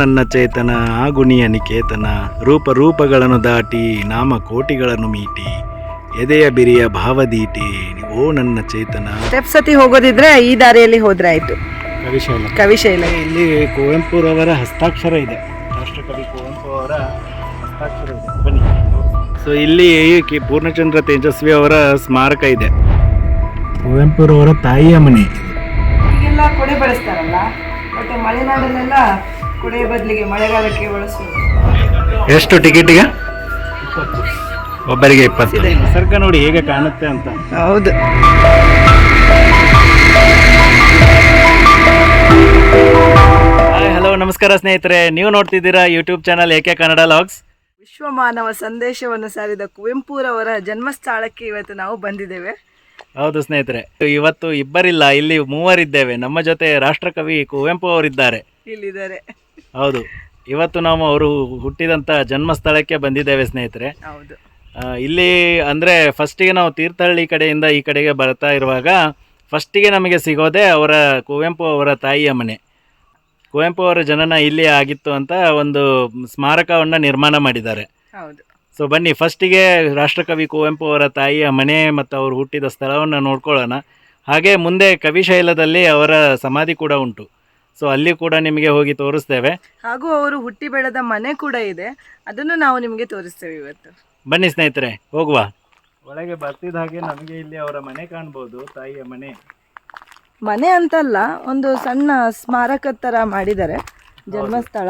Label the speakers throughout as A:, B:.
A: ನನ್ನ ಚೇತನ ಆಗುಣಿಯ ನಿಕೇತನ ರೂಪ ರೂಪಗಳನ್ನು ದಾಟಿ ನಾಮ ಕೋಟಿಗಳನ್ನು ಮೀಟಿ ಎದೆಯ ಬಿರಿಯ ಭಾವದೀಟಿ ಓ ನನ್ನ ಚೇತನ.
B: ಸ್ಟೆಪ್ ಸತಿ ಹೋಗೋದಿದ್ರೆ ಈ ದಾರಿಯಲ್ಲಿ ಹೋದ್ರೆ ಆಯ್ತು.
A: ಕವಿಶೈಲ
B: ಕವಿಶೈಲ
A: ಇಲ್ಲಿ ಕುವೆಂಪುರವರ ಹಸ್ತಾಕ್ಷರ ಇದೆ. ರಾಷ್ಟ್ರಕವಿ ಕುವೆಂಪು ಅವರ ಹಸ್ತಾಕ್ಷರ ಇದೆ. ಬನ್ನಿ. ಸೊ ಇಲ್ಲಿ ಕಿ ಪೂರ್ಣಚಂದ್ರ ತೇಜಸ್ವಿ ಅವರ ಸ್ಮಾರಕ ಇದೆ. ಕುವೆಂಪುರವರ ತಾಯಿಯ ಮನೆ.
B: ಈಗೆಲ್ಲ ಕೊಡೆ ಬಳಸ್ತಾರಲ್ಲ ಮತ್ತೆ ಮಲೆನಾಡಲ್ಲೆಲ್ಲ ಕೊಡೆ ಬದಲಿಗೆ ಮಳೆಗಾಲಕ್ಕೆ ಬಳಸುವುದು
A: ಎಷ್ಟು ಟಿಕೆಟಿಗೆ? ಒಬ್ಬರಿಗೆ ಇಪ್ಪತ್ತು. ನಿಸರ್ಗ ನೋಡಿ ಹೇಗೆ ಕಾಣುತ್ತೆ ಅಂತ.
B: ಹೌದು.
A: ಹಾಯ್ ಹಲೋ ನಮಸ್ಕಾರ ಸ್ನೇಹಿತರೆ. ನೀವು ನೋಡ್ತಿದ್ದೀರಾ ಯೂಟ್ಯೂಬ್ ಚಾನಲ್ ಏಕೆ ಕನ್ನಡ ಲಾಗ್ಸ್
B: ವಿಶ್ವ ಮಾನವ ಸಂದೇಶವನ್ನು ಸಾರಿದ ಕುವೆಂಪುರವರ ಜನ್ಮಸ್ಥಳಕ್ಕೆ ಇವತ್ತು ನಾವು ಬಂದಿದ್ದೇವೆ.
A: ಹೌದು ಸ್ನೇಹಿತರೆ. ಇವತ್ತು ಇಬ್ಬರಿಲ್ಲ ಇಲ್ಲಿ ಮೂವರಿದ್ದೇವೆ. ನಮ್ಮ ಜೊತೆ ರಾಷ್ಟ್ರಕವಿ ಕುವೆಂಪು ಅವರಿದ್ದಾರೆ.
B: ಇಲ್ಲಿದ್ದಾರೆ.
A: ಹೌದು. ಇವತ್ತು ನಾವು ಅವರು ಹುಟ್ಟಿದಂಥ ಜನ್ಮಸ್ಥಳಕ್ಕೆ ಬಂದಿದ್ದೇವೆ ಸ್ನೇಹಿತರೆ.
B: ಹೌದು.
A: ಆ, ಇಲ್ಲಿ ಅಂದರೆ ಫಸ್ಟಿಗೆ ನಾವು ತೀರ್ಥಹಳ್ಳಿ ಕಡೆಯಿಂದ ಈ ಕಡೆಗೆ ಬರ್ತಾ ಇರುವಾಗ ಫಸ್ಟಿಗೆ ನಮಗೆ ಸಿಗೋದೆ ಅವರ ಕುವೆಂಪು ಅವರ ತಾಯಿಯ ಮನೆ. ಕುವೆಂಪು ಅವರ ಜನನ ಇಲ್ಲಿ ಆಗಿತ್ತು ಅಂತ ಒಂದು ಸ್ಮಾರಕವನ್ನು ನಿರ್ಮಾಣ ಮಾಡಿದ್ದಾರೆ.
B: ಹೌದು.
A: ಸೊ ಬನ್ನಿ ಫಸ್ಟಿಗೆ ರಾಷ್ಟ್ರಕವಿ ಕುವೆಂಪು ಅವರ ತಾಯಿಯ ಮನೆ ಮತ್ತು ಅವರು ಹುಟ್ಟಿದ ಸ್ಥಳವನ್ನು ನೋಡ್ಕೊಳ್ಳೋಣ. ಹಾಗೆ ಮುಂದೆ ಕವಿಶೈಲದಲ್ಲಿ ಅವರ ಸಮಾಧಿ ಕೂಡ ಉಂಟು. ಸೊ ಅಲ್ಲಿ ಕೂಡ ನಿಮಗೆ ಹೋಗಿ ತೋರಿಸ್ತೇವೆ.
B: ಹಾಗೂ ಅವರು ಹುಟ್ಟಿ ಬೆಳೆದ ಮನೆ ಕೂಡ ಇದೆ. ಅದನ್ನು ನಾವು ನಿಮಗೆ ತೋರಿಸ್ತೇವೆ ಇವತ್ತು.
A: ಬನ್ನಿ ಸ್ನೇಹಿತರೆ ಹೋಗುವ. ಒಳಗೆ ಬರ್ತಿದ್ದ ಹಾಗೆ ನಮಗೆ ಇಲ್ಲಿ ಅವರ ಮನೆ ಕಾಣ್ಬೋದು ತಾಯಿಯ ಮನೆ.
B: ಮನೆ ಅಂತಲ್ಲ ಒಂದು ಸಣ್ಣ ಸ್ಮಾರಕ ತರ ಮಾಡಿದ್ದಾರೆ. ಜನ್ಮಸ್ಥಳ.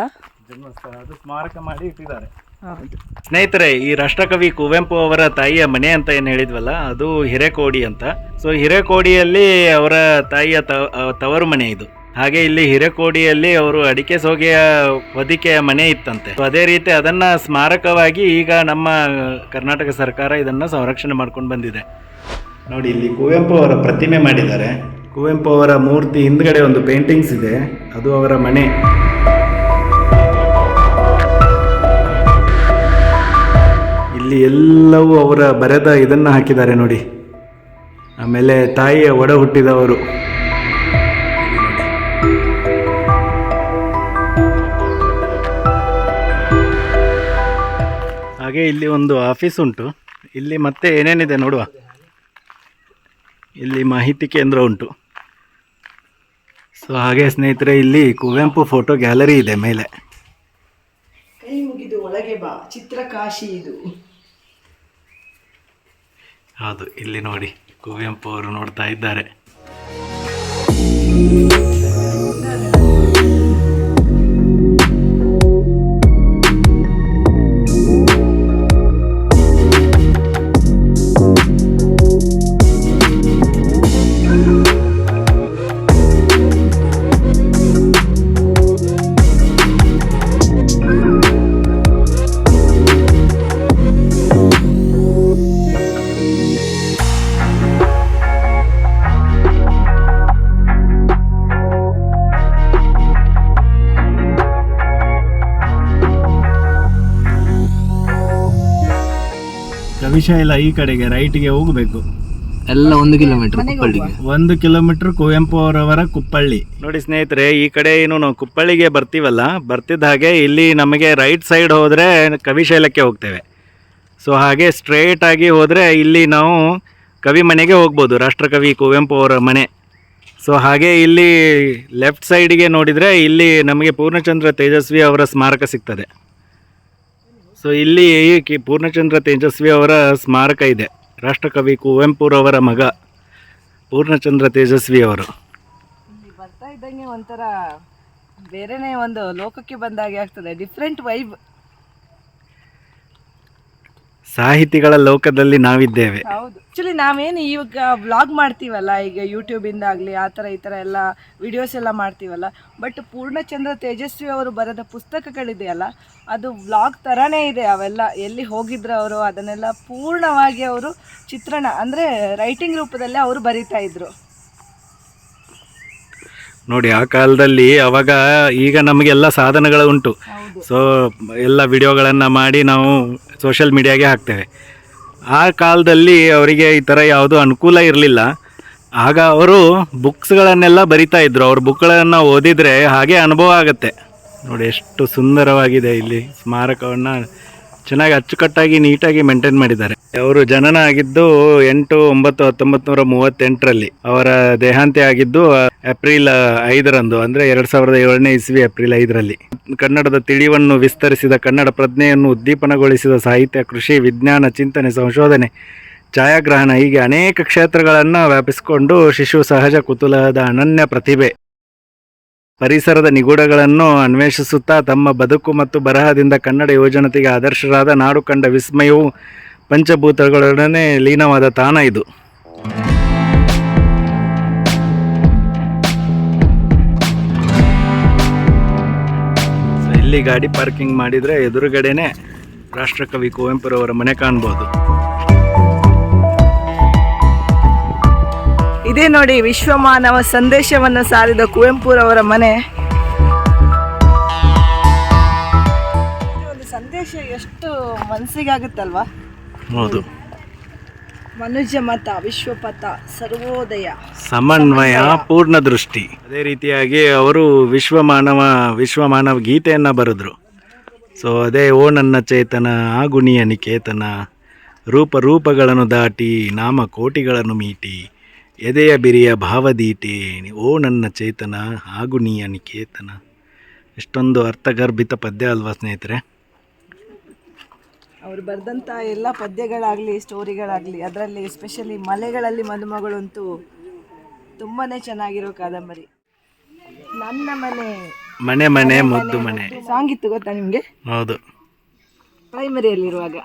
A: ಜನ್ಮಸ್ಥಳ ಅದು ಸ್ಮಾರಕ ಮಾಡಿ ಇಟ್ಟಿದ್ದಾರೆ.
B: ಹೌದು.
A: ಸ್ನೇಹಿತರೆ ಈ ರಾಷ್ಟ್ರಕವಿ ಕುವೆಂಪು ಅವರ ತಾಯಿಯ ಮನೆ ಅಂತ ಏನು ಹೇಳಿದ್ವಲ್ಲ ಅದು ಹಿರೇಕೋಡಿ ಅಂತ. ಸೊ ಹಿರೇಕೋಡಿಯಲ್ಲಿ ಅವರ ತಾಯಿಯ ತವರು ಮನೆ ಇದು. ಹಾಗೆ ಇಲ್ಲಿ ಹಿರೇಕೋಡಿಯಲ್ಲಿ ಅವರು ಅಡಿಕೆ ಸೋಗೆಯ ಹೊದಿಕೆಯ ಮನೆ ಇತ್ತಂತೆ. ಅದೇ ರೀತಿ ಅದನ್ನ ಸ್ಮಾರಕವಾಗಿ ಈಗ ನಮ್ಮ ಕರ್ನಾಟಕ ಸರ್ಕಾರ ಇದನ್ನ ಸಂರಕ್ಷಣೆ ಮಾಡ್ಕೊಂಡು ಬಂದಿದೆ. ನೋಡಿ, ಇಲ್ಲಿ ಕುವೆಂಪು ಅವರ ಪ್ರತಿಮೆ ಮಾಡಿದ್ದಾರೆ. ಕುವೆಂಪು ಅವರ ಮೂರ್ತಿ ಹಿಂದ್ಗಡೆ ಒಂದು ಪೇಂಟಿಂಗ್ಸ್ ಇದೆ. ಅದು ಅವರ ಮನೆ. ಇಲ್ಲಿ ಎಲ್ಲವೂ ಅವರ ಬರೆದ ಇದನ್ನು ಹಾಕಿದ್ದಾರೆ ನೋಡಿ. ಆಮೇಲೆ ತಾಯಿಯ ಒಡ ಹುಟ್ಟಿದವರು. ಹಾಗೆ ಇಲ್ಲಿ ಒಂದು ಆಫೀಸ್ ಉಂಟು. ಇಲ್ಲಿ ಮತ್ತೆ ಏನೇನಿದೆ ನೋಡುವ. ಇಲ್ಲಿ ಮಾಹಿತಿ ಕೇಂದ್ರ ಉಂಟು. ಸೊ ಹಾಗೆ ಸ್ನೇಹಿತರೆ ಇಲ್ಲಿ ಕುವೆಂಪು ಫೋಟೋ ಗ್ಯಾಲರಿ ಇದೆ ಮೇಲೆ.
B: ಕೈ ಮುಗಿದು ಒಳಗೆ ಬಾ. ಚಿತ್ರಕಾಶಿ ಇದು.
A: ಹೌದು ಇಲ್ಲಿ ನೋಡಿ ಕುವೆಂಪು ಅವರು ನೋಡ್ತಾ ಇದ್ದಾರೆ. ಕವಿಶೈಲ ಈ ಕಡೆಗೆ ರೈಟ್ಗೆ ಹೋಗಬೇಕು.
C: ಎಲ್ಲ ಒಂದು ಕಿಲೋಮೀಟರ್ ಕುಪ್ಪಳ್ಳಿಗೆ
A: ಒಂದು ಕಿಲೋಮೀಟರ್ ಕುವೆಂಪು ಅವರವರ ಕುಪ್ಪಳ್ಳಿ ನೋಡಿ ಸ್ನೇಹಿತರೆ ಈ ಕಡೆ ಏನು ನಾವು ಕುಪ್ಪಳ್ಳಿಗೆ ಬರ್ತೀವಲ್ಲ ಬರ್ತಿದ್ದ ಹಾಗೆ ಇಲ್ಲಿ ನಮಗೆ ರೈಟ್ ಸೈಡ್ ಹೋದರೆ ಕವಿಶೈಲಕ್ಕೆ ಹೋಗ್ತೇವೆ. ಸೊ ಹಾಗೆ ಸ್ಟ್ರೇಟ್ ಆಗಿ ಹೋದರೆ ಇಲ್ಲಿ ನಾವು ಕವಿ ಮನೆಗೆ ಹೋಗ್ಬೋದು ರಾಷ್ಟ್ರಕವಿ ಕುವೆಂಪು ಅವರ ಮನೆ. ಸೊ ಹಾಗೆ ಇಲ್ಲಿ ಲೆಫ್ಟ್ ಸೈಡಿಗೆ ನೋಡಿದರೆ ಇಲ್ಲಿ ನಮಗೆ ಪೂರ್ಣಚಂದ್ರ ತೇಜಸ್ವಿ ಅವರ ಸ್ಮಾರಕ ಸಿಗ್ತದೆ. ಸೊ ಇಲ್ಲಿ ಕಿ- ಪೂರ್ಣಚಂದ್ರ ತೇಜಸ್ವಿ ಅವರ ಸ್ಮಾರಕ ಇದೆ. ರಾಷ್ಟ್ರಕವಿ ಕುವೆಂಪುರವರ ಮಗ ಪೂರ್ಣಚಂದ್ರ ತೇಜಸ್ವಿ ಅವರು.
B: ಬರ್ತಾ ಇದ್ದಂಗೆ ಒಂಥರ ಬೇರೆನೇ ಒಂದು ಲೋಕಕ್ಕೆ ಬಂದಾಗೆ ಆಗ್ತದೆ. ಡಿಫ್ರೆಂಟ್ ವೈಬ್
A: ಸಾಹಿತಿಗಳ ಲೋಕದಲ್ಲಿ ನಾವಿದ್ದೇವೆ.
B: ಹೌದು. ಆಕ್ಚುಲಿ ನಾವೇನು ಇವಾಗ ವ್ಲಾಗ್ ಮಾಡ್ತೀವಲ್ಲ ಈಗ ಯೂಟ್ಯೂಬಿಂದ ಆಗಲಿ ಆ ಥರ ಈ ಥರ ಎಲ್ಲ ವಿಡಿಯೋಸ್ ಎಲ್ಲ ಮಾಡ್ತೀವಲ್ಲ ಬಟ್ ಪೂರ್ಣಚಂದ್ರ ತೇಜಸ್ವಿ ಅವರು ಬರೆದ ಪುಸ್ತಕಗಳಿದೆಯಲ್ಲ ಅದು ವ್ಲಾಗ್ ಥರನೇ ಇದೆ ಅವೆಲ್ಲ ಎಲ್ಲಿ ಹೋಗಿದ್ರು ಅವರು ಅದನ್ನೆಲ್ಲ ಪೂರ್ಣವಾಗಿ ಅವರು ಚಿತ್ರಣ ಅಂದರೆ ರೈಟಿಂಗ್ ರೂಪದಲ್ಲೇ ಅವರು ಬರಿತಾ ಇದ್ರು.
A: ನೋಡಿ ಆ ಕಾಲದಲ್ಲಿ ಅವಾಗ ಈಗ ನಮಗೆಲ್ಲ ಸಾಧನಗಳು ಉಂಟು. ಸೊ ಎಲ್ಲ ವಿಡಿಯೋಗಳನ್ನು ಮಾಡಿ ನಾವು ಸೋಷಿಯಲ್ ಮೀಡಿಯಾಗೆ ಹಾಕ್ತೇವೆ. ಆ ಕಾಲದಲ್ಲಿ ಅವರಿಗೆ ಈ ಥರ ಯಾವುದೂ ಅನುಕೂಲ ಇರಲಿಲ್ಲ. ಆಗ ಅವರು ಬುಕ್ಸ್ಗಳನ್ನೆಲ್ಲ ಬರಿತಾ ಇದ್ರು. ಅವ್ರ ಬುಕ್ಗಳನ್ನು ಓದಿದರೆ ಹಾಗೆ ಅನುಭವ ಆಗುತ್ತೆ. ನೋಡಿ ಎಷ್ಟು ಸುಂದರವಾಗಿದೆ ಇಲ್ಲಿ ಸ್ಮಾರಕವನ್ನು. ಚೆನ್ನಾಗಿ ಅಚ್ಚುಕಟ್ಟಾಗಿ, ನೀಟಾಗಿ ಮೇಂಟೈನ್ ಮಾಡಿದ್ದಾರೆ. ಅವರು ಜನನ ಆಗಿದ್ದು ಎಂಟು ಒಂಬತ್ತು ಹತ್ತೊಂಬತ್ತು ನೂರ ಮೂವತ್ತೆಂಟರಲ್ಲಿ. ಅವರ ದೇಹಾಂತ್ಯ ಆಗಿದ್ದು ಏಪ್ರಿಲ್ ಐದರಂದು, ಅಂದರೆ ಎರಡು ಸಾವಿರದ ಏಳನೇ ಇಸ್ವಿ ಏಪ್ರಿಲ್ ಐದರಲ್ಲಿ. ಕನ್ನಡದ ತಿಳಿವನ್ನು ವಿಸ್ತರಿಸಿದ ಕನ್ನಡ ಪ್ರಜ್ಞೆಯನ್ನು ಉದ್ದೀಪನಗೊಳಿಸಿದ ಸಾಹಿತ್ಯ, ಕೃಷಿ, ವಿಜ್ಞಾನ, ಚಿಂತನೆ, ಸಂಶೋಧನೆ, ಛಾಯಾಗ್ರಹಣ ಹೀಗೆ ಅನೇಕ ಕ್ಷೇತ್ರಗಳನ್ನು ವ್ಯಾಪಿಸಿಕೊಂಡು ಶಿಶು ಸಹಜ ಕುತೂಹಲದ ಅನನ್ಯ ಪ್ರತಿಭೆ. ಪರಿಸರದ ನಿಗೂಢಗಳನ್ನು ಅನ್ವೇಷಿಸುತ್ತಾ ತಮ್ಮ ಬದುಕು ಮತ್ತು ಬರಹದಿಂದ ಕನ್ನಡ ಯುವಜನತೆಗೆ ಆದರ್ಶರಾದ ನಾಡು ಕಂಡ ವಿಸ್ಮಯವು ಪಂಚಭೂತಗಳೊಡನೆ ಲೀನವಾದ ತಾಣ ಇದು. ಇಲ್ಲಿ ಗಾಡಿ ಪಾರ್ಕಿಂಗ್ ಮಾಡಿದರೆ ಎದುರುಗಡೆನೆ ರಾಷ್ಟ್ರಕವಿ ಕುವೆಂಪುರವರ ಮನೆ ಕಾಣ್ಬೋದು.
B: ಇದೇ ನೋಡಿ ವಿಶ್ವಮಾನವ ಸಂದೇಶವನ್ನು ಸಾರಿದ ಕುವೆಂಪುರವರ ಮನೆ. ಸಂದೇಶ ಎಷ್ಟು ಮನಸ್ಸಿಗಾಗುತ್ತಲ್ವಾ?
A: ಹೌದು.
B: ಮನುಜ ಮತ ವಿಶ್ವಪಥ ಸರ್ವೋದಯ.
A: ಸಮನ್ವಯ ಪೂರ್ಣ ದೃಷ್ಟಿ. ಅದೇ ರೀತಿಯಾಗಿ ಅವರು ವಿಶ್ವ ಮಾನವ ವಿಶ್ವ ಮಾನವ ಗೀತೆಯನ್ನು ಬರೆದ್ರು. ಸೊ ಅದೇ ಓ ನನ್ನ ಚೇತನ ಆ ಗುಣಿಯ ನಿಕೇತನ ರೂಪ ರೂಪಗಳನ್ನು ದಾಟಿ ನಾಮ ಕೋಟಿಗಳನ್ನು ಮೀಟಿ ಎದೆಯ ಬಿರಿಯ ಭಾವದೀಟಿ ಓ ನನ್ನ ಚೇತನ ಆ ಗುಣಿಯ ನಿಕೇತನ. ಇಷ್ಟೊಂದು ಅರ್ಥಗರ್ಭಿತ ಪದ್ಯ ಅಲ್ವಾ ಸ್ನೇಹಿತರೆ?
B: ಅವ್ರು ಬರೆದಂಥ ಎಲ್ಲ ಪದ್ಯಗಳಾಗಲಿ ಸ್ಟೋರಿಗಳಾಗಲಿ ಅದರಲ್ಲಿ ಎಸ್ಪೆಷಲಿ ಮಲೆಗಳಲ್ಲಿ ಮದುಮಗಳಂತೂ ತುಂಬಾ ಚೆನ್ನಾಗಿರೋ ಕಾದಂಬರಿ. ನನ್ನ ಮನೆ
A: ಮನೆ ಮನೆ ಮುದ್ದು ಮನೆ.
B: ಸಾಂಗ್ ಇತ್ತು ಗೊತ್ತಾ ನಿಮಗೆ?
A: ಹೌದು.
B: ಪ್ರೈಮರಿಯಲ್ಲಿರುವಾಗ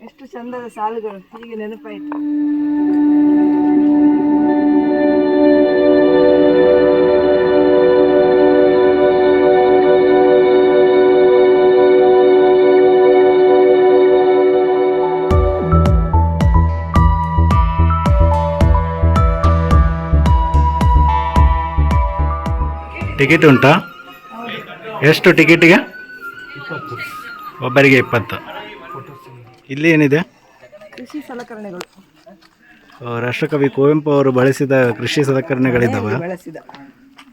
B: ಎಷ್ಟು ಚಂದದ ಸಾಲುಗಳು ಹೀಗೆ ನೆನಪಾಯಿತು.
A: ಟಿಕೆಟ್ ಉಂಟಾ? ಎಷ್ಟು ಟಿಕೆಟಿಗೆ ಒಬ್ಬರಿಗೆ ಇಪ್ಪತ್ತು. ಇಲ್ಲಿ ಏನಿದೆ?
B: ಕೃಷಿ ಸಲಕರಣೆಗಳು.
A: ರಾಷ್ಟ್ರಕವಿ ಕುವೆಂಪು ಅವರು ಬಳಸಿದ ಕೃಷಿ ಸಲಕರಣೆಗಳಿದ್ದಾವೆ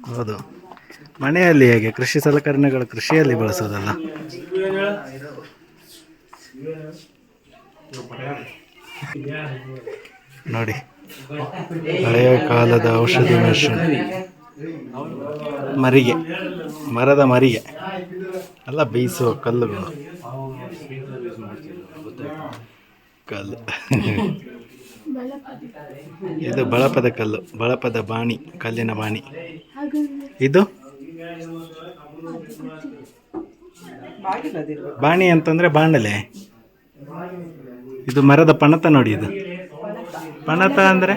A: ಹೌದು. ಮನೆಯಲ್ಲಿ ಹೇಗೆ? ಕೃಷಿ ಸಲಕರಣೆಗಳು ಕೃಷಿಯಲ್ಲಿ ಬಳಸೋದಲ್ಲ? ನೋಡಿ. ಹಳೆಯ ಕಾಲದ ಔಷಧಿ ಮೆಷಿನ್. ಮರಿಗೆ, ಮರದ ಮರಿಗೆ. ಅಲ್ಲ ಬೇಯಿಸುವ ಕಲ್ಲುಗಳು ಕಲ್ಲು. ಇದು ಬಳಪದ ಕಲ್ಲು, ಬಳಪದ ಬಾಣಿ, ಕಲ್ಲಿನ ಬಾಣಿ. ಇದು? ಬಾಣಿ ಅಂತಂದ್ರೆ ಬಾಣಲೆ. ಇದು ಮರದ ಪಣತ ನೋಡಿ ಇದು. ಪಣತ ಅಂದ್ರೆ?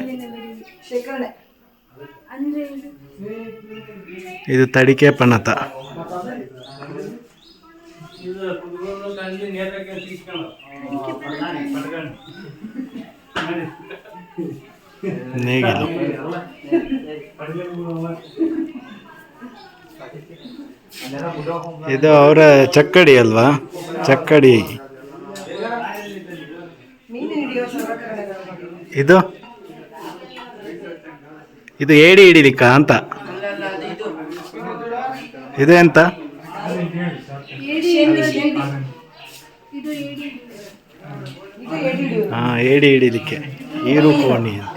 A: ಇದು ತಡಿಕೆ ಪಣತ. ನೇಗಿಲು. ಇದು ಅವರ ಚಕ್ಕಡಿ ಅಲ್ವಾ? ಚಕ್ಕಡಿ. ಇದು? ಇದು ಏಡಿ ಹಿಡಿಲಿಕ್ಕ ಅಂತ? ಇದು ಎಂತ. ಹಾ ಏಡಿ ಹಿಡಿಲಿಕ್ಕೆ. ಈರು ಕೋಣಿ ಅಂತ.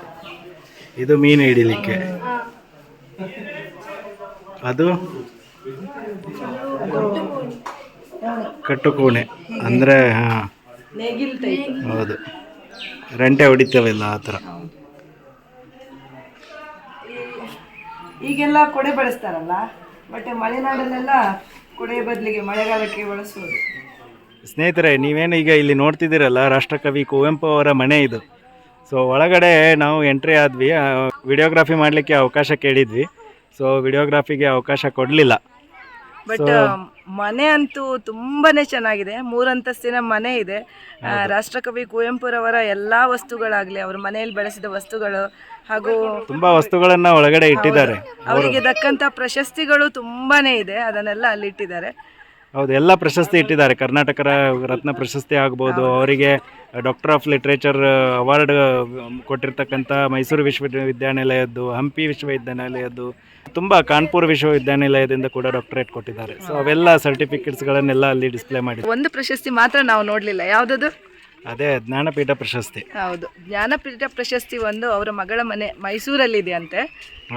A: ಇದು ಮೀನು ಹಿಡಿಲಿಕ್ಕೆ. ಅದು? ಕಟ್ಟುಕೋಣೆ. ಅಂದ್ರೆ ಹಾ. ಹೌದು. ರಂಟೆ ಹೊಡಿತೇವಲ್ಲ ಆ ಥರ.
B: ಈಗೆಲ್ಲ ಕೊಡೆ ಬಳಸ್ತಾರಲ್ಲ ಬಟ್ ಮಲೆನಾಡಲ್ಲೆಲ್ಲ ಕೊಡೆ ಬದಲಿಗೆ ಮಳೆಗಾಲಕ್ಕೆ ಬಳಸುವುದು
A: ಸ್ನೇಹಿತರೆ, ನೀವೇನು ಈಗ ಇಲ್ಲಿ ನೋಡ್ತಿದ್ದೀರಲ್ಲ, ರಾಷ್ಟ್ರಕವಿ ಕುವೆಂಪು ಅವರ ಮನೆ ಇದು. ಸೊ ಒಳಗಡೆ ನಾವು ಎಂಟ್ರಿ ಆದ್ವಿ ವಿಡಿಯೋಗ್ರಾಫಿ ಮಾಡಲಿಕ್ಕೆ ಅವಕಾಶ ಕೇಳಿದ್ವಿ. ಸೊ ವಿಡಿಯೋಗ್ರಾಫಿಗೆ ಅವಕಾಶ ಕೊಡಲಿಲ್ಲ.
B: ಬಟ್ ಮನೆ ಅಂತೂ ತುಂಬಾನೇ ಚೆನ್ನಾಗಿದೆ. ಮೂರಂತಸ್ತಿನ ಮನೆ ಇದೆ. ರಾಷ್ಟ್ರಕವಿ ಕುವೆಂಪುರವರ ಎಲ್ಲಾ ವಸ್ತುಗಳಾಗ್ಲಿ ಅವ್ರ ಮನೆಯಲ್ಲಿ ಬಳಸಿದ ವಸ್ತುಗಳು ಹಾಗೂ
A: ತುಂಬಾ ವಸ್ತುಗಳನ್ನ ಒಳಗಡೆ ಇಟ್ಟಿದ್ದಾರೆ
B: ಅವರಿಗೆ ದಕ್ಕಂತ ಪ್ರಶಸ್ತಿಗಳು ತುಂಬಾನೇ ಇದೆ. ಅದನ್ನೆಲ್ಲ ಅಲ್ಲಿ ಇಟ್ಟಿದ್ದಾರೆ
A: ಹೌದು ಎಲ್ಲ ಪ್ರಶಸ್ತಿ ಇಟ್ಟಿದ್ದಾರೆ. ಕರ್ನಾಟಕ ರತ್ನ ಪ್ರಶಸ್ತಿ ಆಗ್ಬೋದು ಅವರಿಗೆ ಡಾಕ್ಟರ್ ಆಫ್ ಲಿಟ್ರೇಚರ್ ಅವಾರ್ಡ್ ಕೊಟ್ಟಿರ್ತಕ್ಕಂಥ ಮೈಸೂರು ವಿಶ್ವವಿದ್ಯಾನಿಲಯದ್ದು ಹಂಪಿ ವಿಶ್ವವಿದ್ಯಾನಿಲಯದ್ದು ತುಂಬ ಕಾನ್ಪುರ್ ವಿಶ್ವವಿದ್ಯಾನಿಲಯದಿಂದ ಕೂಡ ಡಾಕ್ಟರೇಟ್ ಕೊಟ್ಟಿದ್ದಾರೆ. ಸೊ ಅವೆಲ್ಲ ಸರ್ಟಿಫಿಕೇಟ್ಸ್ಗಳನ್ನೆಲ್ಲ ಅಲ್ಲಿ ಡಿಸ್ಪ್ಲೇ ಮಾಡಿ
B: ಒಂದು ಪ್ರಶಸ್ತಿ ಮಾತ್ರ ನಾವು ನೋಡಲಿಲ್ಲ. ಯಾವುದದು?
A: ಅದೇ ಜ್ಞಾನಪೀಠ ಪ್ರಶಸ್ತಿ.
B: ಹೌದು. ಜ್ಞಾನಪೀಠ ಪ್ರಶಸ್ತಿ ಒಂದು ಅವರ ಮಗಳ ಮನೆ ಮೈಸೂರಲ್ಲಿ ಇದೆಯಂತೆ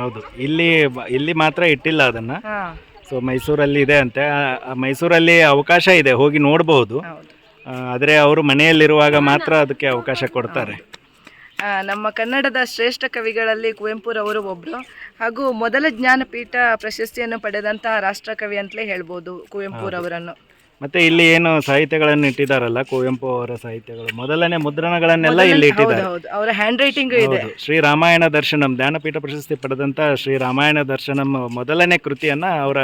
A: ಹೌದು. ಇಲ್ಲಿ ಇಲ್ಲಿ ಮಾತ್ರ ಇಟ್ಟಿಲ್ಲ ಅದನ್ನ. ಸೊ ಮೈಸೂರಲ್ಲಿ ಇದೆ ಅಂತೆ. ಆ- ಮೈಸೂರಲ್ಲಿ ಅವಕಾಶ ಇದೆ ಹೋಗಿ ನೋಡಬಹುದು.
B: ಹೌದು.
A: ಆದರೆ ಅವರು ಮನೆಯಲ್ಲಿರುವಾಗ ಮಾತ್ರ ಅದಕ್ಕೆ ಅವಕಾಶ ಕೊಡ್ತಾರೆ.
B: ಆ, ನಮ್ಮ ಕನ್ನಡದ ಶ್ರೇಷ್ಠ ಕವಿಗಳಲ್ಲಿ ಕುವೆಂಪುರವರು ಒಬ್ಬರು ಹಾಗೂ ಮೊದಲ ಜ್ಞಾನಪೀಠ ಪ್ರಶಸ್ತಿಯನ್ನು ಪಡೆದಂತಹ ರಾಷ್ಟ್ರಕವಿ ಅಂತಲೇ ಹೇಳ್ಬೋದು ಕುವೆಂಪುರವರನ್ನು
A: ಮತ್ತೆ ಇಲ್ಲಿ ಏನು ಸಾಹಿತ್ಯಗಳನ್ನು ಇಟ್ಟಿದಾರಲ್ಲ ಕುವೆಂಪು ಅವರ ಸಾಹಿತ್ಯಗಳು. ಮೊದಲನೇ ಮುದ್ರಣಗಳನ್ನೆಲ್ಲ ಇಲ್ಲಿ ಇಟ್ಟಿದ್ದಾರೆ.
B: ಹೌದು ಅವರ ಹ್ಯಾಂಡ್ ರೈಟಿಂಗ್ ಇದೆ.
A: ಹೌದು. ಶ್ರೀ ರಾಮಾಯಣ ದರ್ಶನಂ ಜ್ಞಾನಪೀಠ ಪ್ರಶಸ್ತಿ ಪಡೆದಂತ ಶ್ರೀ ರಾಮಾಯಣ ದರ್ಶನಂ ಮೊದಲನೇ ಕೃತಿಯನ್ನ ಅವರ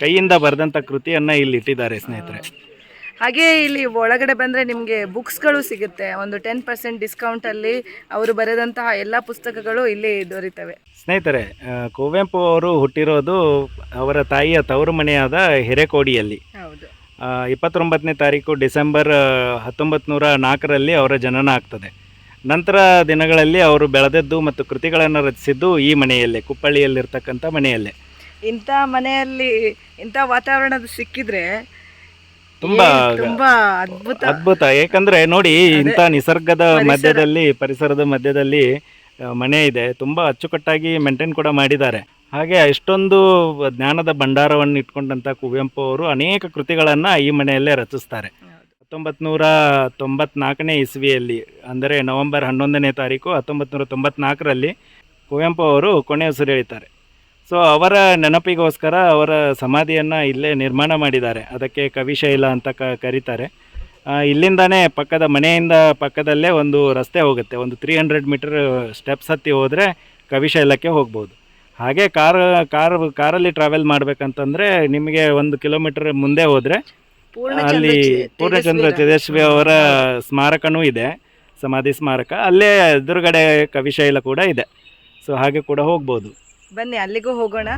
A: ಕೈಯಿಂದ ಬರೆದಂತ ಕೃತಿಯನ್ನ ಇಲ್ಲಿ ಇಟ್ಟಿದ್ದಾರೆ ಸ್ನೇಹಿತರೆ.
B: ಹಾಗೆ ಇಲ್ಲಿ ಒಳಗಡೆ ಬಂದರೆ ನಿಮಗೆ ಬುಕ್ಸ್ಗಳು ಸಿಗುತ್ತೆ. ಒಂದು ಟೆನ್ ಪರ್ಸೆಂಟ್ ಡಿಸ್ಕೌಂಟಲ್ಲಿ ಅವರು ಬರೆದಂತಹ ಎಲ್ಲ ಪುಸ್ತಕಗಳು ಇಲ್ಲಿ ದೊರೀತವೆ.
A: ಸ್ನೇಹಿತರೆ ಆ, ಕುವೆಂಪು ಅವರು ಹುಟ್ಟಿರೋದು ಅವರ ತಾಯಿಯ ತವರು ಮನೆಯಾದ ಹಿರೇಕೋಡಿಯಲ್ಲಿ.
B: ಹೌದು.
A: ಇಪ್ಪತ್ತೊಂಬತ್ತನೇ ತಾರೀಕು ಡಿಸೆಂಬರ್ ಹತ್ತೊಂಬತ್ತು ನೂರ ನಾಲ್ಕರಲ್ಲಿ ಅವರ ಜನನ ಆಗ್ತದೆ. ನಂತರ ದಿನಗಳಲ್ಲಿ ಅವರು ಬೆಳೆದದ್ದು ಮತ್ತು ಕೃತಿಗಳನ್ನು ರಚಿಸಿದ್ದು ಈ ಮನೆಯಲ್ಲೇ ಕುಪ್ಪಳ್ಳಿಯಲ್ಲಿರ್ತಕ್ಕಂಥ ಮನೆಯಲ್ಲೇ.
B: ಇಂಥ ಮನೆಯಲ್ಲಿ ಇಂಥ ವಾತಾವರಣ ಸಿಕ್ಕಿದ್ರೆ
A: ತುಂಬಾ
B: ತುಂಬಾ ಅದ್ಭುತ.
A: ಅದ್ಭುತ. ಯಾಕಂದ್ರೆ ನೋಡಿ ಇಂಥ ನಿಸರ್ಗದ ಮಧ್ಯದಲ್ಲಿ ಪರಿಸರದ ಮಧ್ಯದಲ್ಲಿ ಮನೆ ಇದೆ. ತುಂಬಾ ಅಚ್ಚುಕಟ್ಟಾಗಿ ಮೇಂಟೈನ್ ಕೂಡ ಮಾಡಿದ್ದಾರೆ. ಹಾಗೆ ಇಷ್ಟೊಂದು ಜ್ಞಾನದ ಭಂಡಾರವನ್ನು ಇಟ್ಕೊಂಡಂತ ಕುವೆಂಪು ಅವರು ಅನೇಕ ಕೃತಿಗಳನ್ನು ಈ ಮನೆಯಲ್ಲೇ ರಚಿಸ್ತಾರೆ. ಹತ್ತೊಂಬತ್ತು ನೂರ ತೊಂಬತ್ನಾಲ್ಕನೇ ಇಸ್ವಿಯಲ್ಲಿ, ಅಂದರೆ ನವೆಂಬರ್ ಹನ್ನೊಂದನೇ ತಾರೀಕು ಹತ್ತೊಂಬತ್ತು ನೂರ ತೊಂಬತ್ನಾಲ್ಕರಲ್ಲಿ ಕುವೆಂಪು ಅವರು ಕೊನೆ ಉಸಿರೆಳಿತಾರೆ ಸೊ, ಅವರ ನೆನಪಿಗೋಸ್ಕರ ಅವರ ಸಮಾಧಿಯನ್ನು ಇಲ್ಲೇ ನಿರ್ಮಾಣ ಮಾಡಿದ್ದಾರೆ. ಅದಕ್ಕೆ ಕವಿಶೈಲ ಅಂತ ಕ, ಕರೀತಾರೆ. ಇಲ್ಲಿಂದಾನೇ ಪಕ್ಕದ ಮನೆಯಿಂದ ಪಕ್ಕದಲ್ಲೇ ಒಂದು ರಸ್ತೆ ಹೋಗುತ್ತೆ. ಒಂದು ತ್ರೀ ಹಂಡ್ರೆಡ್ ಮೀಟರ್ ಸ್ಟೆಪ್ಸ್ ಹತ್ತಿ ಹೋದರೆ ಕವಿಶೈಲಕ್ಕೆ ಹೋಗ್ಬೋದು. ಹಾಗೆ ಕಾರ್ ಕಾರ್ ಕಾರಲ್ಲಿ ಟ್ರಾವೆಲ್ ಮಾಡ್ಬೇಕಂತಂದ್ರೆ ನಿಮಗೆ ಒಂದು ಕಿಲೋಮೀಟರ್ ಮುಂದೆ ಹೋದ್ರೆ ಅಲ್ಲಿ ಪೂರ್ಣಚಂದ್ರ ತೇಜಸ್ವಿ ಅವರ ಸ್ಮಾರಕನೂ ಇದೆ ಸಮಾಧಿ ಸ್ಮಾರಕ. ಅಲ್ಲೇ ಎದುರುಗಡೆ ಕವಿಶೈಲ ಕೂಡ ಇದೆ. ಸೊ ಹಾಗೆ ಕೂಡ ಹೋಗ್ಬೋದು.
B: ಬನ್ನಿ ಅಲ್ಲಿಗೂ ಹೋಗೋಣ.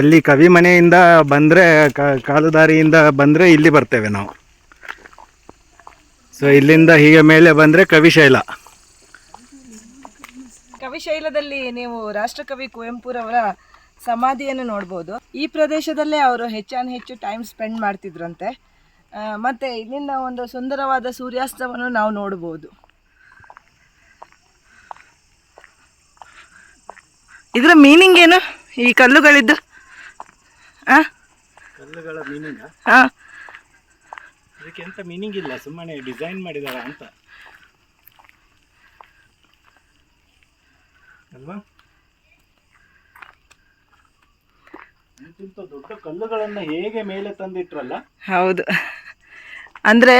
A: ಅಲ್ಲಿ ಕವಿ ಮನೆಯಿಂದ ಬಂದರೆ ಕಾಲುದಾರಿಯಿಂದ ಬಂದರೆ ಇಲ್ಲಿ ಬರ್ತೇವೆ ನಾವು. ಸೊ ಇಲ್ಲಿಂದ ಹೀಗೆ ಮೇಲೆ ಬಂದರೆ ಕವಿಶೈಲ
B: ಕವಿಶೈಲದಲ್ಲಿ ನೀವು ರಾಷ್ಟ್ರಕವಿ ಕುವೆಂಪುರವರ ಸಮಾಧಿಯನ್ನು ನೋಡ್ಬೋದು. ಈ ಪ್ರದೇಶದಲ್ಲೇ ಅವರು ಹೆಚ್ಚಾನ್ ಹೆಚ್ಚು ಟೈಮ್ ಸ್ಪೆಂಡ್ ಮಾಡ್ತಿದ್ರಂತೆ. ಮತ್ತೆ ಇಲ್ಲಿಂದ ಒಂದು ಸುಂದರವಾದ ಸೂರ್ಯಾಸ್ತವನ್ನು ನಾವು ನೋಡ್ಬೋದು. ಇದರ ಮೀನಿಂಗ್ ಏನು? ಈ ಕಲ್ಲುಗಳಿದ್ದು?
A: ಕಲ್ಲುಗಳ ಮೀನಿಂಗ್ ಅದಕ್ಕೆ ಎಂತ ಮೀನಿಂಗ್ ಇಲ್ಲ ಸುಮ್ಮನೆ ಡಿಸೈನ್ ಮಾಡಿದಾರ ಅಂತ. ಅಲ್ವಾ? ಇಂತಿಂತ ದೊಡ್ಡ ಕಲ್ಲುಗಳನ್ನ ಹೇಗೆ ಮೇಲೆ ತಂದಿಟ್ರಲ್ಲ?
B: ಹೌದು. ಅಂದ್ರೆ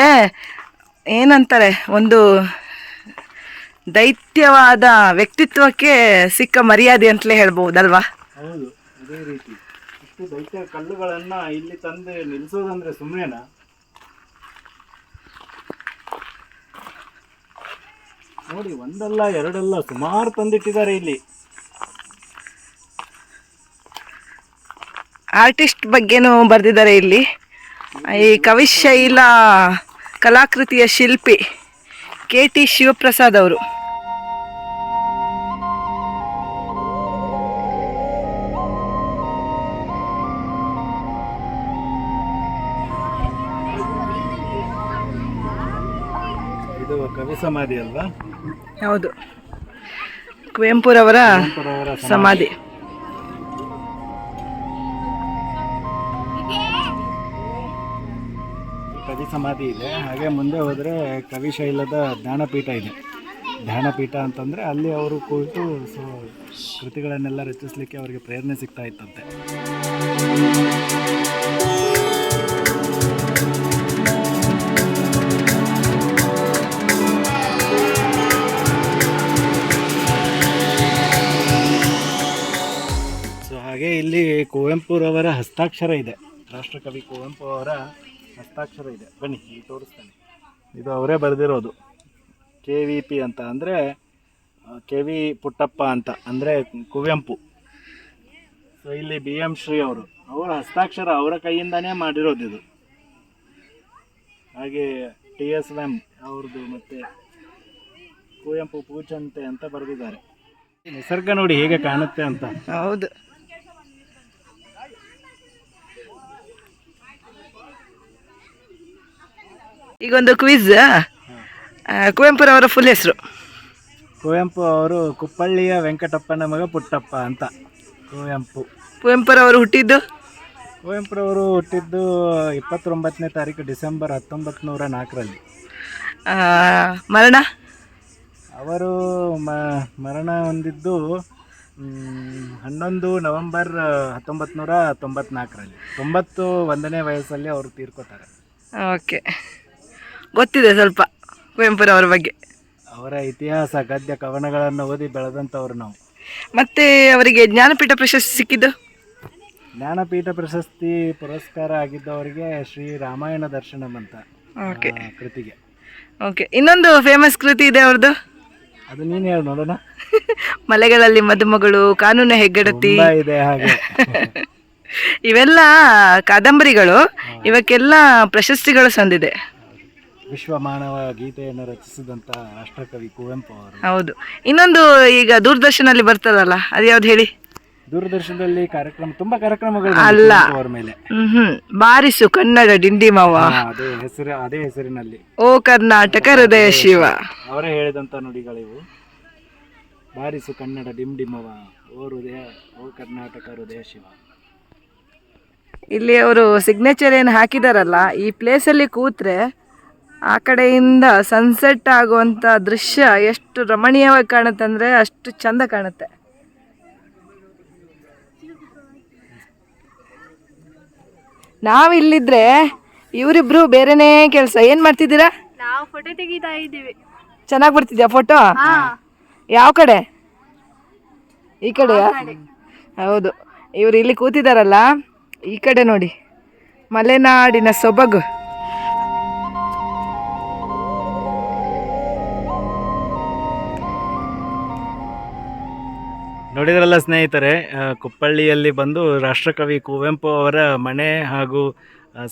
B: ಏನಂತಾರೆ ಒಂದು ದೈತ್ಯವಾದ ವ್ಯಕ್ತಿತ್ವಕ್ಕೆ ಸಿಕ್ಕ ಮರ್ಯಾದೆ ಅಂತಲೇ ಹೇಳ್ಬಹುದಲ್ವಾ
A: ಹೌದು ಅದೇ ರೀತಿ. ಇಷ್ಟು ದೈತ್ಯ ಕಲ್ಲುಗಳನ್ನ ಇಲ್ಲಿ ತಂದು ನಿಲ್ಲಿಸೋದಂದ್ರೆ ಸುಮ್ಮನೆನಾ ನೋಡಿ, ಒಂದಲ್ಲ, ಎರಡಲ್ಲ, ಸುಮಾರು ತಂದಿಟ್ಟಿದ್ದಾರೆ ಇಲ್ಲಿ.
B: ಆರ್ಟಿಸ್ಟ್ ಬಗ್ಗೆನೂ ಬರೆದಿದ್ದಾರೆ ಇಲ್ಲಿ. ಈ ಕವಿಶೈಲ ಕಲಾಕೃತಿಯ ಶಿಲ್ಪಿ ಕೆ ಟಿ ಶಿವಪ್ರಸಾದ್ ಅವರು.
A: ಕವಿ ಸಮಾಧಿ ಅಲ್ವಾ?
B: ಹೌದು. ಕುವೆಂಪುರವರ ಸಮಾಧಿ.
A: ಕವಿ ಸಮಾಧಿ ಇದೆ. ಹಾಗೆ ಮುಂದೆ ಹೋದರೆ ಕವಿಶೈಲದ ಜ್ಞಾನಪೀಠ ಇದೆ. ಧ್ಯಾನಪೀಠ ಅಂತಂದರೆ ಅಲ್ಲಿ ಅವರು ಕುಳಿತು ಸೊ ಕೃತಿಗಳನ್ನೆಲ್ಲ ರಚಿಸಲಿಕ್ಕೆ ಅವರಿಗೆ ಪ್ರೇರಣೆ ಸಿಗ್ತಾ ಇತ್ತಂತೆ. ಕುವೆಂಪುರವರ ಹಸ್ತಾಕ್ಷರ ಇದೆ. ರಾಷ್ಟ್ರಕವಿ ಕುವೆಂಪು ಅವರ ಹಸ್ತಾಕ್ಷರ ಇದೆ. ಬನ್ನಿ, ಇಲ್ಲಿ ತೋರಿಸ್ತೇನೆ. ಇದು ಅವರೇ ಬರೆದಿರೋದು. ಕೆ ವಿ ಪಿ ಅಂತ ಅಂದರೆ ಕೆ ವಿ ಪುಟ್ಟಪ್ಪ ಅಂತ. ಅಂದರೆ ಕುವೆಂಪು. ಸೊ ಇಲ್ಲಿ ಬಿ ಎಂ ಶ್ರೀ ಅವರು. ಅವರ ಹಸ್ತಾಕ್ಷರ ಅವರ ಕೈಯಿಂದಾನೇ ಮಾಡಿರೋದು ಇದು. ಹಾಗೆ ಟಿ ಎಸ್ ಎಂ ಅವ್ರದ್ದು ಮತ್ತು ಕುವೆಂಪು ಪೂಜಂತೆ ಅಂತ ಬರೆದಿದ್ದಾರೆ. ನಿಸರ್ಗ ನೋಡಿ ಹೇಗೆ ಕಾಣುತ್ತೆ ಅಂತ.
B: ಹೌದು. ಈಗೊಂದು ಕ್ವಿಜ್ ಕುವೆಂಪುರವರ ಫುಲ್ ಹೆಸರು.
A: ಕುವೆಂಪು ಅವರು ಕುಪ್ಪಳ್ಳಿಯ ವೆಂಕಟಪ್ಪನ ಮಗ ಪುಟ್ಟಪ್ಪ ಅಂತ. ಕುವೆಂಪು.
B: ಕುವೆಂಪುರವರು ಹುಟ್ಟಿದ್ದು?
A: ಕುವೆಂಪುರವರು ಹುಟ್ಟಿದ್ದು ಇಪ್ಪತ್ತೊಂಬತ್ತನೇ ತಾರೀಕು ಡಿಸೆಂಬರ್ ಹತ್ತೊಂಬತ್ತು ನೂರ ನಾಲ್ಕರಲ್ಲಿ.
B: ಆ, ಮರಣ?
A: ಅವರು ಮ ಮರಣ ಹೊಂದಿದ್ದು ಮ್, ಹನ್ನೊಂದು ನವೆಂಬರ್ ಹತ್ತೊಂಬತ್ತು ನೂರ ತೊಂಬತ್ನಾಲ್ಕರಲ್ಲಿ. ತೊಂಬತ್ತು ಒಂದನೇ ವಯಸ್ಸಲ್ಲಿ ಅವರು ತೀರ್ಕೋತಾರೆ.
B: ಓಕೆ. ಗೊತ್ತಿದೆ ಸ್ವಲ್ಪ ಕುವೆಂಪುರವರ ಬಗ್ಗೆ.
A: ಅವರ ಇತಿಹಾಸ ಗದ್ಯ ಕವನಗಳನ್ನು ಓದಿ ಬೆಳೆದಂಥವ್ರು ನಾವು.
B: ಮತ್ತೆ ಅವರಿಗೆ ಜ್ಞಾನಪೀಠ ಪ್ರಶಸ್ತಿ ಸಿಕ್ಕಿದ್ದು?
A: ಜ್ಞಾನಪೀಠ ಪ್ರಶಸ್ತಿ ಪುರಸ್ಕಾರ ಆಗಿದ್ದವರಿಗೆ ಶ್ರೀ ರಾಮಾಯಣ ದರ್ಶನಂ ಅಂತ
B: ಓಕೆ
A: ಆ, ಕೃತಿಗೆ.
B: ಓಕೆ ಇನ್ನೊಂದು ಫೇಮಸ್ ಕೃತಿ ಇದೆ ಅವ್ರದ್ದು
A: ಅದು ನೀನು ಹೇಳಿ ನೋಡೋಣ.
B: ಮಲೆಗಳಲ್ಲಿ ಮದುಮಗಳು ಕಾನೂನು ಹೆಗ್ಗಡತಿ.
A: ತುಂಬಾ ಇದೆ ಹಾಗೆ.
B: ಇವೆಲ್ಲ ಕಾದಂಬರಿಗಳು. ಇವಕ್ಕೆಲ್ಲ ಪ್ರಶಸ್ತಿಗಳು ಸಂದಿದೆ.
A: ವಿಶ್ವ ಮಾನವ ಗೀತೆಯನ್ನು ರಚಿಸಿದಂತ ರಾಷ್ಟ್ರಕವಿ ಕುವೆಂಪು ಅವರು.
B: ಹೌದು. ಇನ್ನೊಂದು ಈಗ ದೂರದರ್ಶನಲ್ಲಿ ಬರ್ತದಲ್ಲ ಅದು ಯಾವ್ದು ಹೇಳಿ?
A: ದೂರದರ್ಶನದಲ್ಲಿ ಕಾರ್ಯಕ್ರಮ ತುಂಬಾ ಕಾರ್ಯಕ್ರಮಗಳು
B: ಅಲ್ಲ.
A: ಅವರ ಮೇಲೆ.
B: ಹ್ಮ್ ಬಾರಿಸು ಕನ್ನಡ ಡಿಂಡಿಮವ
A: ಅದೇ ಹೆಸರು ಅದೇ ಹೆಸರಿನಲ್ಲಿ.
B: ಓ ಕರ್ನಾಟಕ ಹೃದಯ ಶಿವ.
A: ಅವರೇ ಹೇಳಿದಂತ ನುಡಿಗಳಿವು. ಬಾರಿಸು ಕನ್ನಡ ಡಿಂಡಿಮವ ಡಿಮವ ಓ ಹೃದಯ ಓ ಕರ್ನಾಟಕ ಹೃದಯ ಶಿವ.
B: ಇಲ್ಲಿ ಅವರು ಸಿಗ್ನೇಚರ್ ಏನು ಹಾಕಿದಾರಲ್ಲ ಈ ಪ್ಲೇಸಲ್ಲಿ ಕೂತ್ರೆ ಆ ಕಡೆಯಿಂದ ಸನ್ಸೆಟ್ ಆಗುವಂಥ ದೃಶ್ಯ ಎಷ್ಟು ರಮಣೀಯವಾಗಿ ಕಾಣುತ್ತೆ ಅಂದರೆ ಅಷ್ಟು ಚಂದ ಕಾಣುತ್ತೆ. ನಾವಿಲ್ಲಿದ್ರೆ ಇವರಿಬ್ರು ಬೇರೆನೇ ಕೆಲಸ. ಏನ್ ಮಾಡ್ತಿದ್ದೀರಾ?
D: ನಾವು ಫೋಟೋ ತೆಗಿತಾ ಇದ್ದೀವಿ.
B: ಚೆನ್ನಾಗಿ ಬರ್ತಿದ್ಯಾ ಫೋಟೋ ಯಾವ ಕಡೆ? ಈ ಕಡೆ ಹೌದು. ಇವರು ಇಲ್ಲಿ ಕೂತಿದಾರಲ್ಲ ಈ ಕಡೆ ನೋಡಿ. ಮಲೆನಾಡಿನ ಸೊಬಗು.
A: ನೋಡಿದ್ರಲ್ಲ ಸ್ನೇಹಿತರೆ ಕುಪ್ಪಳ್ಳಿಯಲ್ಲಿ ಬಂದು ರಾಷ್ಟ್ರಕವಿ ಕುವೆಂಪು ಅವರ ಮನೆ ಹಾಗೂ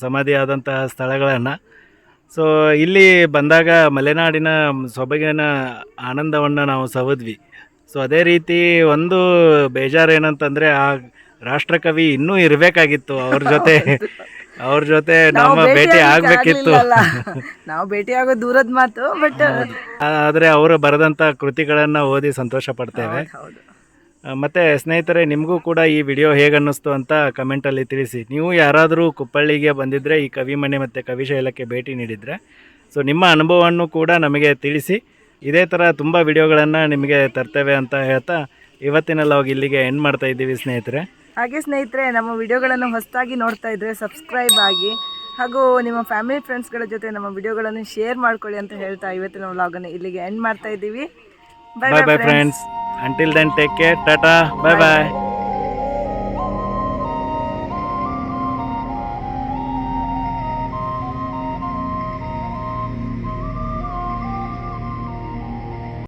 A: ಸಮಾಧಿ ಆದಂತಹ ಸ್ಥಳಗಳನ್ನು. ಸೊ ಇಲ್ಲಿ ಬಂದಾಗ ಮಲೆನಾಡಿನ ಸೊಬಗಿನ ಆನಂದವನ್ನು ನಾವು ಸವಿದ್ವಿ. ಸೊ ಅದೇ ರೀತಿ ಒಂದು ಬೇಜಾರು ಏನಂತಂದರೆ ಆ ರಾಷ್ಟ್ರಕವಿ ಇನ್ನೂ ಇರಬೇಕಾಗಿತ್ತು. ಅವ್ರ ಜೊತೆ ಅವ್ರ ಜೊತೆ ನಮ್ಮ ಭೇಟಿ ಆಗಬೇಕಿತ್ತು.
B: ನಾವು ಭೇಟಿ ಆಗೋ ದೂರದ ಮಾತು ಬಟ್
A: ಆದರೆ ಅವರು ಬರೆದಂಥ ಕೃತಿಗಳನ್ನು ಓದಿ ಸಂತೋಷ ಪಡ್ತೇವೆ. ಮತ್ತೆ ಸ್ನೇಹಿತರೆ, ನಿಮಗೂ ಕೂಡ ಈ ವಿಡಿಯೋ ಹೇಗೆ ಅನ್ನಿಸ್ತು ಅಂತ ಕಮೆಂಟಲ್ಲಿ ತಿಳಿಸಿ. ನೀವು ಯಾರಾದರೂ ಕುಪ್ಪಳ್ಳಿಗೆ ಬಂದಿದ್ದರೆ ಈ ಕವಿಮನೆ ಮತ್ತು ಕವಿಶೈಲಕ್ಕೆ ಭೇಟಿ ನೀಡಿದರೆ ಸೊ ನಿಮ್ಮ ಅನುಭವವನ್ನು ಕೂಡ ನಮಗೆ ತಿಳಿಸಿ. ಇದೇ ಥರ ತುಂಬ ವಿಡಿಯೋಗಳನ್ನು ನಿಮಗೆ ತರ್ತೇವೆ ಅಂತ ಹೇಳ್ತಾ ಇವತ್ತಿನ ಲಾಗ್ ಇಲ್ಲಿಗೆ ಎಂಡ್ ಮಾಡ್ತಾ ಇದ್ದೀವಿ ಸ್ನೇಹಿತರೆ.
B: ಹಾಗೆ ಸ್ನೇಹಿತರೆ, ನಮ್ಮ ವಿಡಿಯೋಗಳನ್ನು ಹೊಸದಾಗಿ ನೋಡ್ತಾ ಇದ್ದರೆ ಸಬ್ಸ್ಕ್ರೈಬ್ ಆಗಿ, ಹಾಗೂ ನಿಮ್ಮ ಫ್ಯಾಮಿಲಿ ಫ್ರೆಂಡ್ಸ್ಗಳ ಜೊತೆ ನಮ್ಮ ವಿಡಿಯೋಗಳನ್ನು ಶೇರ್ ಮಾಡ್ಕೊಳ್ಳಿ ಅಂತ ಹೇಳ್ತಾ ಇವತ್ತಿನ ವ್ಲಾಗನ್ನು ಇಲ್ಲಿಗೆ ಎಂಡ್ ಮಾಡ್ತಾ ಇದ್ದೀವಿ.
A: bye bye, friends. friends. Until then, take care. Tata. Bye bye. bye.